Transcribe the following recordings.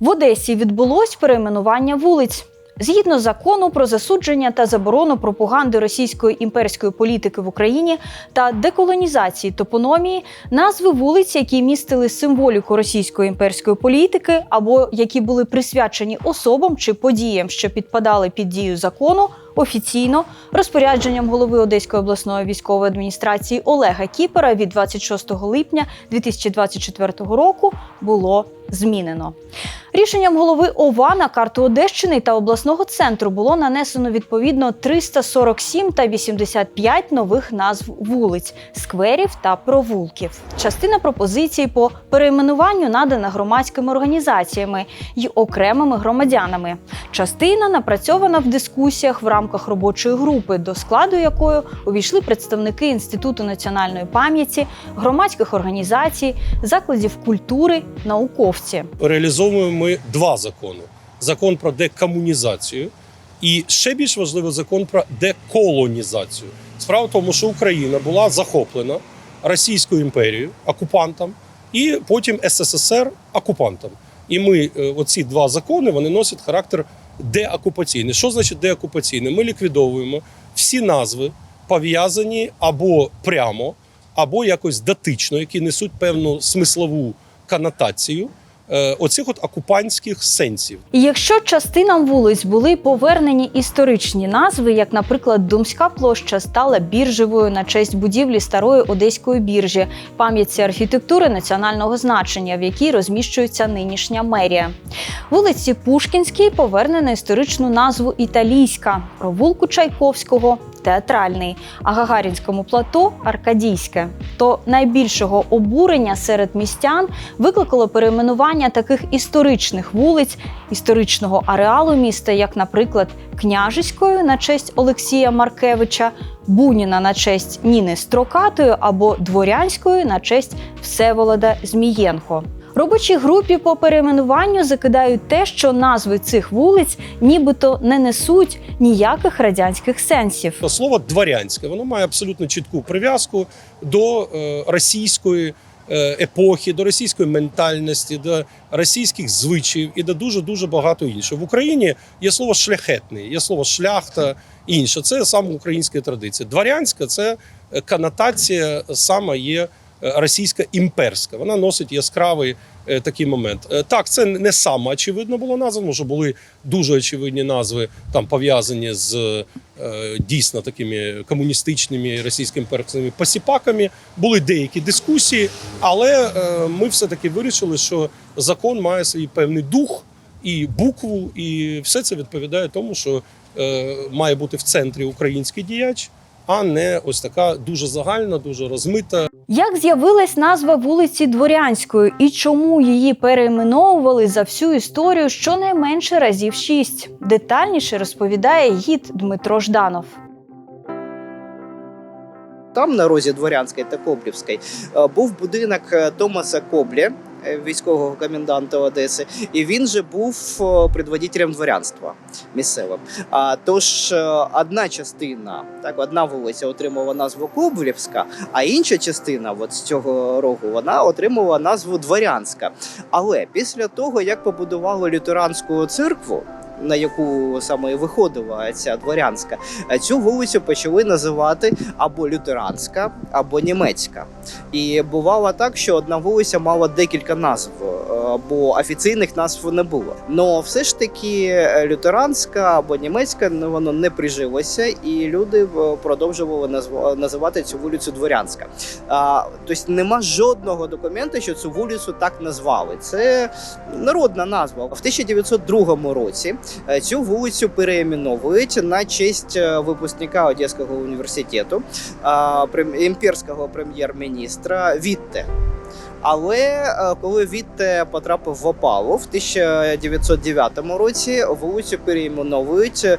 В Одесі відбулось перейменування вулиць. Згідно закону про засудження та заборону пропаганди російської імперської політики в Україні та деколонізації топономії, назви вулиць, які містили символіку російської імперської політики, або які були присвячені особам чи подіям, що підпадали під дію закону, офіційно розпорядженням голови Одеської обласної військової адміністрації Олега Кіпера від 26 липня 2024 року було змінено. Рішенням голови ОВА на карту Одещини та обласного центру було нанесено відповідно 347 та 85 нових назв вулиць, скверів та провулків. Частина пропозицій по перейменуванню надана громадськими організаціями й окремими громадянами. Частина напрацьована в дискусіях в рамках робочої групи, до складу якої увійшли представники Інституту національної пам'яті, громадських організацій, закладів культури, науковці. реалізовуємо ми два закони: закон про декомунізацію і ще більш важливо закон про деколонізацію. Справа в тому, що Україна була захоплена Російською імперією, окупантом, і потім СССР окупантом. І ми е, оці два закони вони носять характер деокупаційний. Що значить деокупаційне? Ми ліквідовуємо всі назви, пов'язані або прямо, або якось датично, які несуть певну смислову канотацію оцих от окупантських сенсів. Якщо частинам вулиць були повернені історичні назви, як, наприклад, Думська площа стала біржевою на честь будівлі старої одеської біржі, пам'ятці архітектури національного значення, в якій розміщується нинішня мерія. Вулиці Пушкінській повернено історичну назву Італійська, провулку Чайковського. Театральний, а Гагарінському плато Аркадійське. То найбільшого обурення серед містян викликало перейменування таких історичних вулиць, історичного ареалу міста, як, наприклад, Княжиської на честь Олексія Маркевича, Буніна на честь Ніни Строкатої або Дворянської на честь Всеволода Змієнко. Робочій групі по перейменуванню закидають те, що назви цих вулиць нібито не несуть ніяких радянських сенсів. Слово дворянське воно має абсолютно чітку прив'язку до е, російської е, епохи, до російської ментальності, до російських звичаїв і до дуже дуже багато іншого. В Україні є слово шляхетний, є слово шляхта інше. Це саме українська традиція. Дворянська це е, конотація саме є російська імперська. Вона носить яскравий е, такий момент. Е, Так, це не саме очевидно було названо, що були дуже очевидні назви там пов'язані з е, дійсно такими комуністичними російськими імперськими посіпаками. Були деякі дискусії, але е, ми все-таки вирішили, що закон має свій певний дух і букву, і все це відповідає тому, що е, має бути в центрі український діяч, а не ось така дуже загальна, дуже розмита Як з'явилась назва вулиці Дворянської і чому її перейменовували за всю історію щонайменше разів шість? Детальніше розповідає гід Дмитро Жданов. Там на розі Дворянської та Коблівської е, був будинок е, Томаса Коблі, військового коменданта Одеси, і він же був е, предводителем дворянства місцевим. А тож е, одна частина, так одна вулиця отримала назву Коблівська, а інша частина, от з цього рогу, вона отримала назву Дворянська. Але після того, як побудували лютеранську церкву. На яку саме виходила ця дворянська, цю вулицю почали називати або лютеранська, або німецька. І бувало так, що одна вулиця мала декілька назв, бо офіційних назв не було. Но все ж таки е, лютеранська або німецька ну, воно не прижилося, і люди е, продовжували називати цю вулицю Дворянська. Тобто нема жодного документа, що цю вулицю так назвали. Це народна назва. В 1902 році е, цю вулицю переіменовують на честь випускника Одеського університету імперського прем'єр-міністра Вітте. Але е, коли Вітте потрапив в опалу в 1909 році, вулицю перейменовують, е,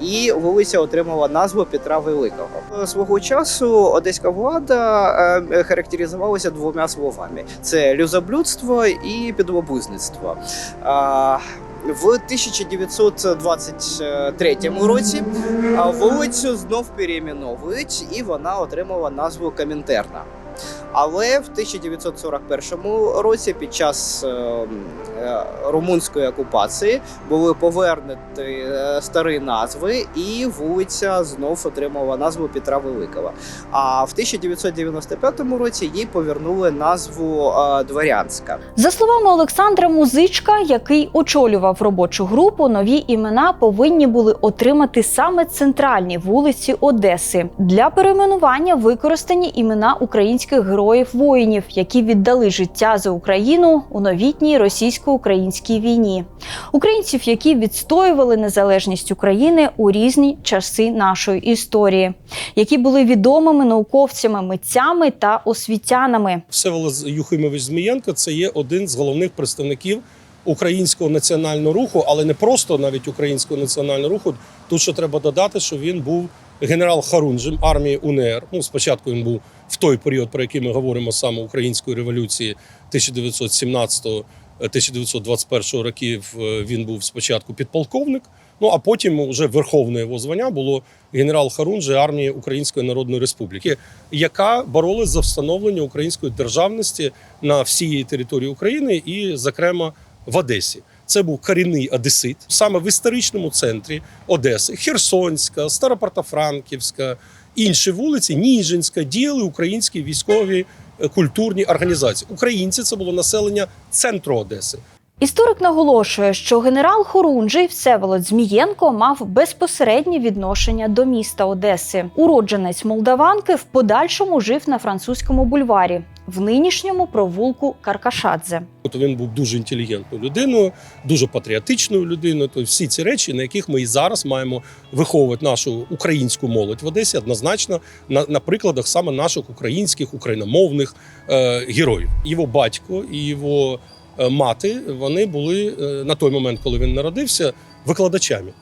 і вулиця отримала назву Петра Великого. Е, Свого часу одеська влада характеризувалася двома словами: це люзоблюдство і підлобузництво. В 1923 році вулицю знов перейменовують, і вона отримала назву Комінтерна. Але в 1941 році, під час е, е, румунської окупації, були повернуті е, старі назви, і вулиця знов отримала назву Петра Великого. А в 1995 році їй повернули назву Дворянська. За словами Олександра Музичка, який очолював робочу групу, нові імена повинні були отримати саме центральні вулиці Одеси. Для перейменування використані імена українських героїв воїнів, які віддали життя за Україну у новітній російсько-українській війні. Українців, які відстоювали незалежність України у різні часи нашої історії, які були відомими науковцями, митцями та освітянами. Всеволод Юхимович Змієнко це є один з головних представників українського національного руху, але не просто навіть українського національного руху. Тут ще треба додати, що він був генерал Харунжем армії УНР. Ну, спочатку він був в той період, про який ми говоримо саме української революції 1917-1921 років. е, Він був спочатку підполковник. Ну а потім вже верховне його звання було генерал Харунжи армії Української Народної Республіки, яка боролась за встановлення української державності на всій території України і, зокрема, в Одесі. Це був корінний одесит саме в історичному центрі Одеси, Херсонська, Старопортофранківська, інші вулиці, Ніжинська, діяли українські військові е, культурні організації. Українці це було населення центру Одеси. Історик наголошує, що генерал Хорунжий Всеволод Змієнко мав безпосереднє відношення до міста Одеси. Уродженець Молдаванки в подальшому жив на французькому бульварі, в нинішньому провулку Каркашадзе. От він був дуже інтелігентною людиною, дуже патріотичною людиною. То всі ці речі, на яких ми і зараз маємо виховувати нашу українську молодь в Одесі, однозначно на, на прикладах саме наших українських україномовних е, героїв. Його батько і його мати вони були е, на той момент, коли він народився, викладачами.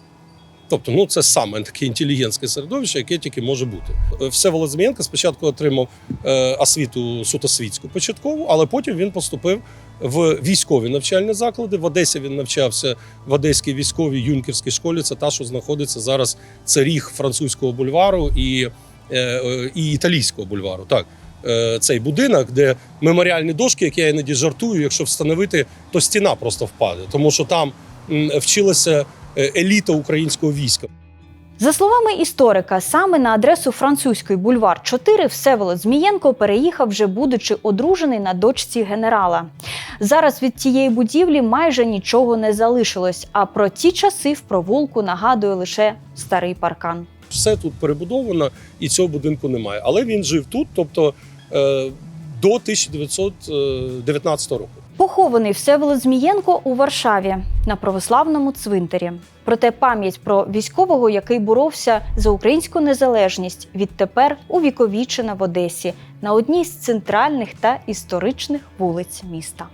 Тобто, ну це саме таке інтелігентське середовище, яке тільки може бути. Е, Всеволод Змієнко спочатку отримав е, освіту сутосвітську початкову, але потім він поступив в військові навчальні заклади. В Одесі він навчався в Одеській військовій юнкерській школі. Це та, що знаходиться зараз. Це ріг французького бульвару і, е, е, і італійського бульвару. Так. Е, Цей будинок, де меморіальні дошки, які я іноді жартую, якщо встановити, то стіна просто впаде, тому що там вчилася е, еліта українського війська. За словами історика, саме на адресу французький бульвар 4 Всеволод Змієнко переїхав, вже будучи одружений на дочці генерала. Зараз від тієї будівлі майже нічого не залишилось. А про ті часи в провулку нагадує лише старий паркан. все тут перебудовано, і цього будинку немає. Але він жив тут, тобто до 1919 року. Похований Всеволод Змієнко у Варшаві на православному цвинтарі. Проте пам'ять про військового, який боровся за українську незалежність, відтепер увіковічена в Одесі на одній з центральних та історичних вулиць міста.